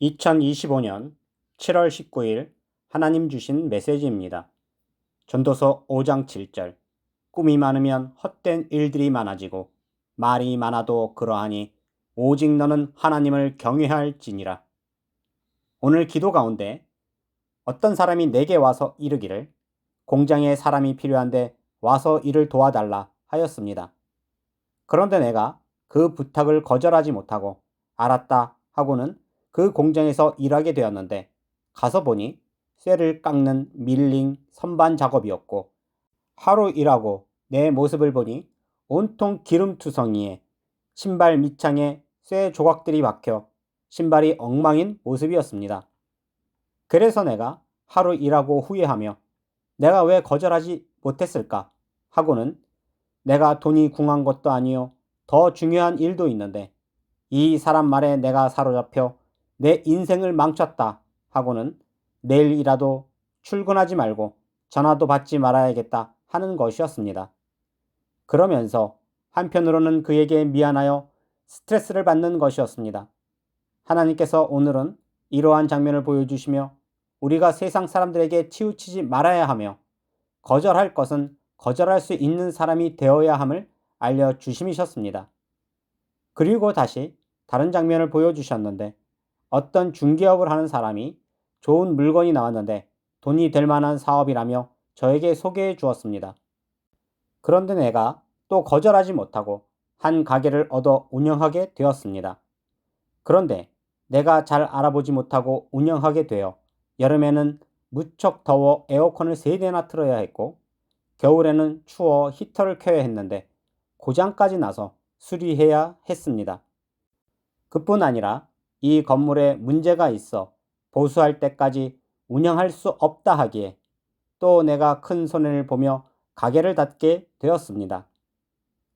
2025년 7월 19일 하나님 주신 메시지입니다. 전도서 5장 7절 꿈이 많으면 헛된 일들이 많아지고 말이 많아도 그러하니 오직 너는 하나님을 경외할지니라. 오늘 기도 가운데 어떤 사람이 내게 와서 이르기를 공장에 사람이 필요한데 와서 일을 도와달라 하였습니다. 그런데 내가 그 부탁을 거절하지 못하고 알았다 하고는 그 공장에서 일하게 되었는데 가서 보니 쇠를 깎는 밀링 선반 작업이었고 하루 일하고 내 모습을 보니 온통 기름투성이에 신발 밑창에 쇠 조각들이 박혀 신발이 엉망인 모습이었습니다. 그래서 내가 하루 일하고 후회하며 내가 왜 거절하지 못했을까 하고는 내가 돈이 궁한 것도 아니요 더 중요한 일도 있는데 이 사람 말에 내가 사로잡혀 내 인생을 망쳤다 하고는 내일이라도 출근하지 말고 전화도 받지 말아야겠다 하는 것이었습니다. 그러면서 한편으로는 그에게 미안하여 스트레스를 받는 것이었습니다. 하나님께서 오늘은 이러한 장면을 보여주시며 우리가 세상 사람들에게 치우치지 말아야 하며 거절할 것은 거절할 수 있는 사람이 되어야 함을 알려주심이셨습니다. 그리고 다시 다른 장면을 보여주셨는데 어떤 중개업을 하는 사람이 좋은 물건이 나왔는데 돈이 될 만한 사업이라며 저에게 소개해 주었습니다. 그런데 내가 또 거절하지 못하고 한 가게를 얻어 운영하게 되었습니다. 그런데 내가 잘 알아보지 못하고 운영하게 되어 여름에는 무척 더워 에어컨을 세 대나 틀어야 했고 겨울에는 추워 히터를 켜야 했는데 고장까지 나서 수리해야 했습니다. 그뿐 아니라 이 건물에 문제가 있어 보수할 때까지 운영할 수 없다 하기에 또 내가 큰 손해를 보며 가게를 닫게 되었습니다.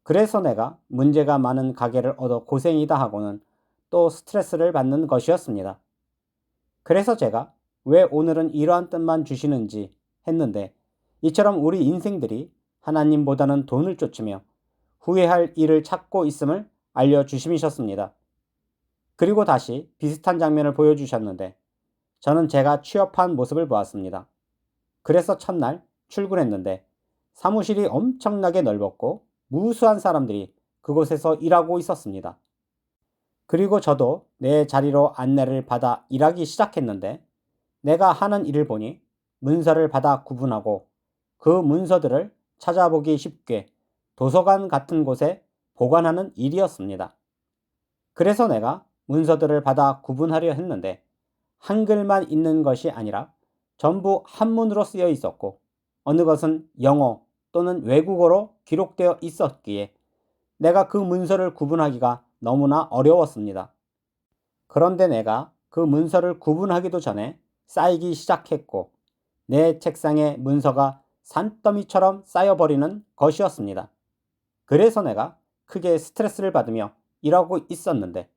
그래서 내가 문제가 많은 가게를 얻어 고생이다 하고는 또 스트레스를 받는 것이었습니다. 그래서 제가 왜 오늘은 이러한 뜻만 주시는지 했는데 이처럼 우리 인생들이 하나님보다는 돈을 쫓으며 후회할 일을 찾고 있음을 알려주심이셨습니다. 그리고 다시 비슷한 장면을 보여주셨는데 저는 제가 취업한 모습을 보았습니다. 그래서 첫날 출근했는데 사무실이 엄청나게 넓었고 무수한 사람들이 그곳에서 일하고 있었습니다. 그리고 저도 내 자리로 안내를 받아 일하기 시작했는데 내가 하는 일을 보니 문서를 받아 구분하고 그 문서들을 찾아보기 쉽게 도서관 같은 곳에 보관하는 일이었습니다. 그래서 내가 문서들을 받아 구분하려 했는데 한글만 있는 것이 아니라 전부 한문으로 쓰여 있었고 어느 것은 영어 또는 외국어로 기록되어 있었기에 내가 그 문서를 구분하기가 너무나 어려웠습니다. 그런데 내가 그 문서를 구분하기도 전에 쌓이기 시작했고 내 책상에 문서가 산더미처럼 쌓여버리는 것이었습니다. 그래서 내가 크게 스트레스를 받으며 일하고 있었는데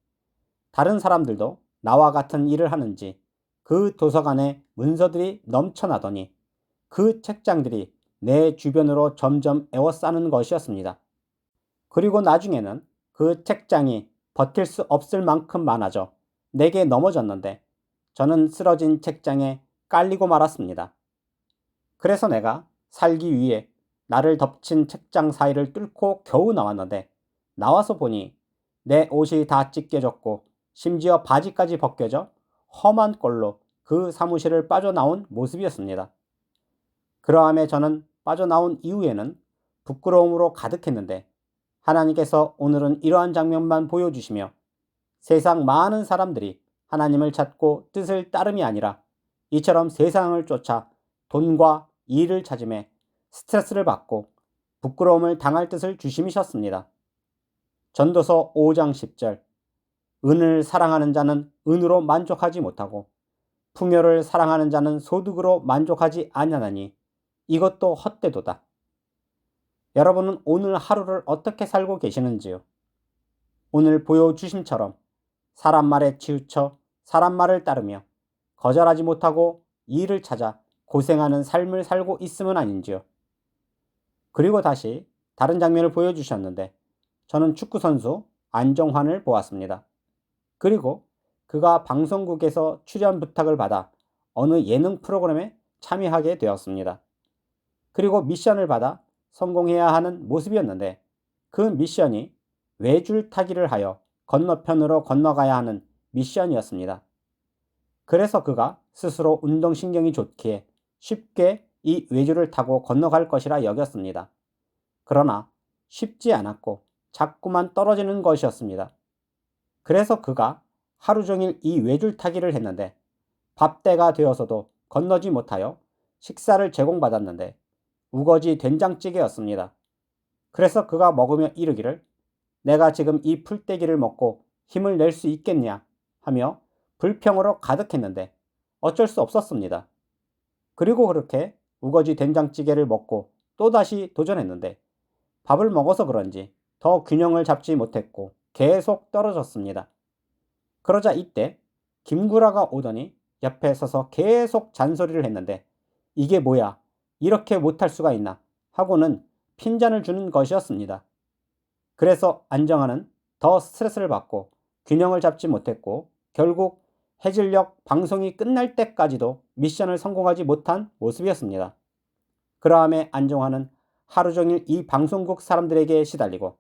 다른 사람들도 나와 같은 일을 하는지 그 도서관에 문서들이 넘쳐나더니 그 책장들이 내 주변으로 점점 에워싸는 것이었습니다. 그리고 나중에는 그 책장이 버틸 수 없을 만큼 많아져 내게 넘어졌는데 저는 쓰러진 책장에 깔리고 말았습니다. 그래서 내가 살기 위해 나를 덮친 책장 사이를 뚫고 겨우 나왔는데 나와서 보니 내 옷이 다 찢겨졌고 심지어 바지까지 벗겨져 험한 꼴로 그 사무실을 빠져나온 모습이었습니다. 그러함에 저는 빠져나온 이후에는 부끄러움으로 가득했는데 하나님께서 오늘은 이러한 장면만 보여주시며 세상 많은 사람들이 하나님을 찾고 뜻을 따름이 아니라 이처럼 세상을 쫓아 돈과 일을 찾음에 스트레스를 받고 부끄러움을 당할 뜻을 주심이셨습니다. 전도서 5장 10절 은을 사랑하는 자는 은으로 만족하지 못하고 풍요를 사랑하는 자는 소득으로 만족하지 아니하나니 이것도 헛되도다. 여러분은 오늘 하루를 어떻게 살고 계시는지요? 오늘 보여주심처럼 사람 말에 치우쳐 사람 말을 따르며 거절하지 못하고 일을 찾아 고생하는 삶을 살고 있음은 아닌지요? 그리고 다시 다른 장면을 보여주셨는데 저는 축구선수 안정환을 보았습니다. 그리고 그가 방송국에서 출연 부탁을 받아 어느 예능 프로그램에 참여하게 되었습니다. 그리고 미션을 받아 성공해야 하는 모습이었는데 그 미션이 외줄 타기를 하여 건너편으로 건너가야 하는 미션이었습니다. 그래서 그가 스스로 운동신경이 좋기에 쉽게 이 외줄을 타고 건너갈 것이라 여겼습니다. 그러나 쉽지 않았고 자꾸만 떨어지는 것이었습니다. 그래서 그가 하루 종일 이 외줄 타기를 했는데 밥때가 되어서도 건너지 못하여 식사를 제공받았는데 우거지 된장찌개였습니다. 그래서 그가 먹으며 이르기를 내가 지금 이 풀떼기를 먹고 힘을 낼 수 있겠냐 하며 불평으로 가득했는데 어쩔 수 없었습니다. 그리고 그렇게 우거지 된장찌개를 먹고 또다시 도전했는데 밥을 먹어서 그런지 더 균형을 잡지 못했고 계속 떨어졌습니다. 그러자 이때 김구라가 오더니 옆에 서서 계속 잔소리를 했는데 이게 뭐야 이렇게 못할 수가 있나 하고는 핀잔을 주는 것이었습니다. 그래서 안정환은 더 스트레스를 받고 균형을 잡지 못했고 결국 해질녘 방송이 끝날 때까지도 미션을 성공하지 못한 모습이었습니다. 그러함에 안정환은 하루 종일 이 방송국 사람들에게 시달리고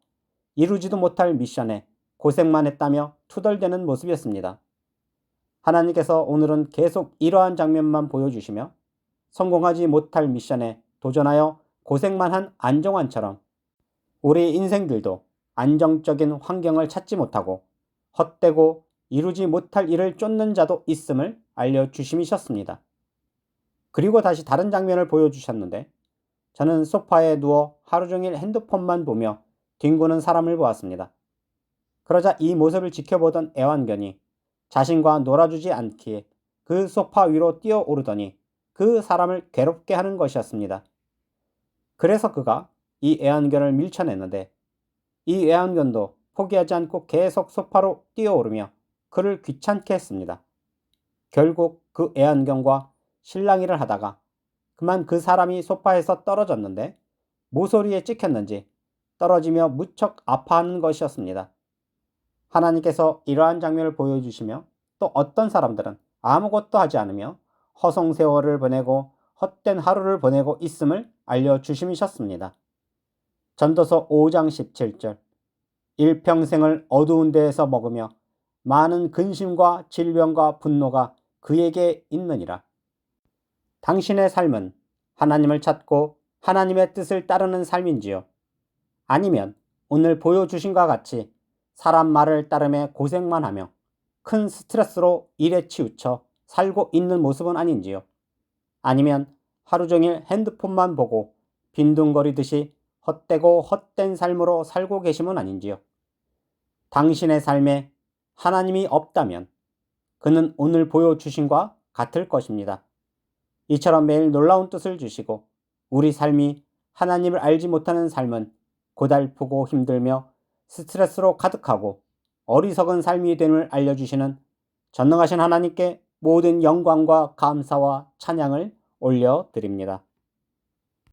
이루지도 못할 미션에 고생만 했다며 투덜대는 모습이었습니다. 하나님께서 오늘은 계속 이러한 장면만 보여주시며 성공하지 못할 미션에 도전하여 고생만 한 안정환처럼 우리 인생들도 안정적인 환경을 찾지 못하고 헛되고 이루지 못할 일을 쫓는 자도 있음을 알려주심이셨습니다. 그리고 다시 다른 장면을 보여주셨는데 저는 소파에 누워 하루 종일 핸드폰만 보며 뒹구는 사람을 보았습니다. 그러자 이 모습을 지켜보던 애완견이 자신과 놀아주지 않기에 그 소파 위로 뛰어오르더니 그 사람을 괴롭게 하는 것이었습니다. 그래서 그가 이 애완견을 밀쳐냈는데 이 애완견도 포기하지 않고 계속 소파로 뛰어오르며 그를 귀찮게 했습니다. 결국 그 애완견과 실랑이를 하다가 그만 그 사람이 소파에서 떨어졌는데 모서리에 찍혔는지 떨어지며 무척 아파하는 것이었습니다. 하나님께서 이러한 장면을 보여주시며 또 어떤 사람들은 아무것도 하지 않으며 허송 세월을 보내고 헛된 하루를 보내고 있음을 알려주심이셨습니다. 전도서 5장 17절 일평생을 어두운 데에서 먹으며 많은 근심과 질병과 분노가 그에게 있느니라. 당신의 삶은 하나님을 찾고 하나님의 뜻을 따르는 삶인지요? 아니면 오늘 보여주신 것 같이 사람 말을 따르며 고생만 하며 큰 스트레스로 일에 치우쳐 살고 있는 모습은 아닌지요? 아니면 하루 종일 핸드폰만 보고 빈둥거리듯이 헛되고 헛된 삶으로 살고 계심은 아닌지요? 당신의 삶에 하나님이 없다면 그는 오늘 보여주신과 같을 것입니다. 이처럼 매일 놀라운 뜻을 주시고 우리 삶이 하나님을 알지 못하는 삶은 고달프고 힘들며 스트레스로 가득하고 어리석은 삶이 됨을 알려주시는 전능하신 하나님께 모든 영광과 감사와 찬양을 올려드립니다.